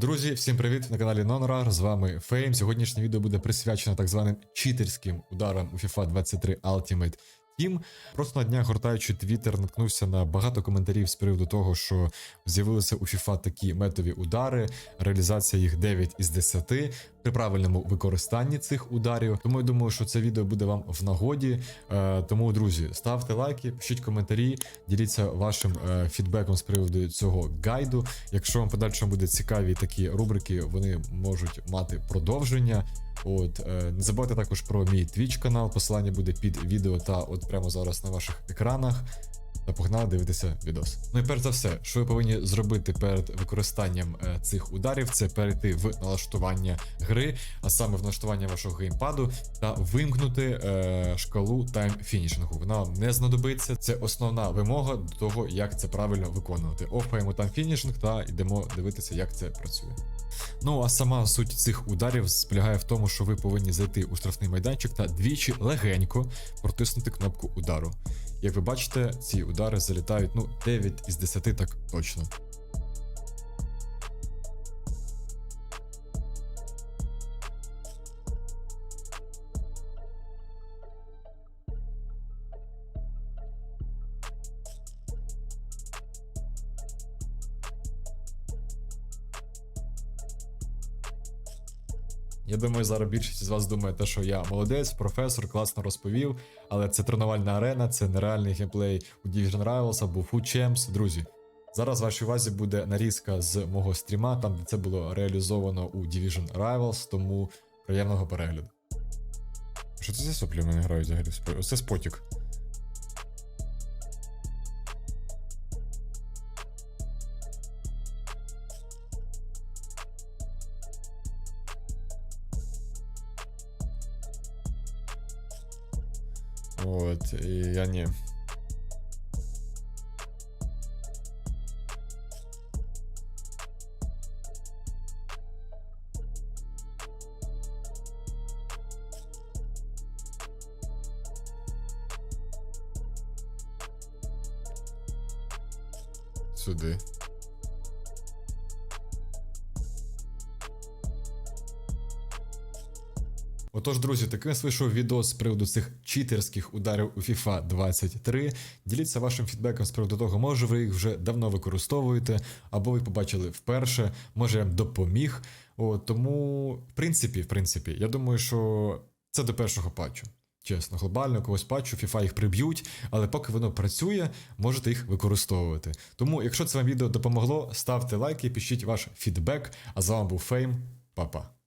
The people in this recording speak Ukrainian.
Друзі, всім привіт на каналі Nonrar, З вами Фейм. Сьогоднішнє відео буде присвячено так званим читерським ударам у FIFA 23 Ultimate Team. Просто на днях гортаючи Twitter, наткнувся на багато коментарів з приводу того, що з'явилися у FIFA такі метові удари, реалізація їх 9 із 10 при правильному використанні цих ударів. Тому я думаю, що це відео буде вам в нагоді. Е, Тому, друзі, ставте лайки, пишіть коментарі, діліться вашим е, фідбеком з приводу цього гайду. Якщо вам в подальшому буде цікаві такі рубрики, вони можуть мати продовження. От е, не забувайте також про мій Twitch канал. Посилання буде під відео та от прямо зараз на ваших екранах. Та погнали дивитися відос. Ну і перш за все, що ви повинні зробити перед використанням е, цих ударів, це перейти в налаштування гри, а саме в налаштування вашого геймпаду, та вимкнути е, шкалу тайм-фінішингу. Вона вам не знадобиться. Це основна вимога до того, як це правильно виконувати. Офаємо тайм-фінішинг та йдемо дивитися, як це працює. Ну а сама суть цих ударів полягає в тому, що ви повинні зайти у штрафний майданчик та двічі легенько протиснути кнопку удару. Як ви бачите, ці удари залітають ну 9 із 10 так точно. Я думаю, зараз більшість з вас думає, те, що я молодець, професор, класно розповів, але це тренувальна арена, це нереальний геймплей у Division Rivals або Food Champs. Друзі, зараз в вашій увазі буде нарізка з мого стріма, там де це було реалізовано у Division Rivals, тому приємного перегляду. Що це за соплі в мене грають взагалі? Це спотік. От, і я ні. Отож, друзі, таким вийшов відео з приводу цих читерських ударів у FIFA 23. Діліться вашим фідбеком з приводу того, може ви їх вже давно використовуєте, або ви побачили вперше, може я допоміг. О, тому, в принципі, в принципі, я думаю, що це до першого патчу. Чесно, глобально когось патчу, FIFA їх приб'ють, але поки воно працює, можете їх використовувати. Тому, якщо це вам відео допомогло, ставте лайки, пишіть ваш фідбек. А з вами був Фейм. Па-па.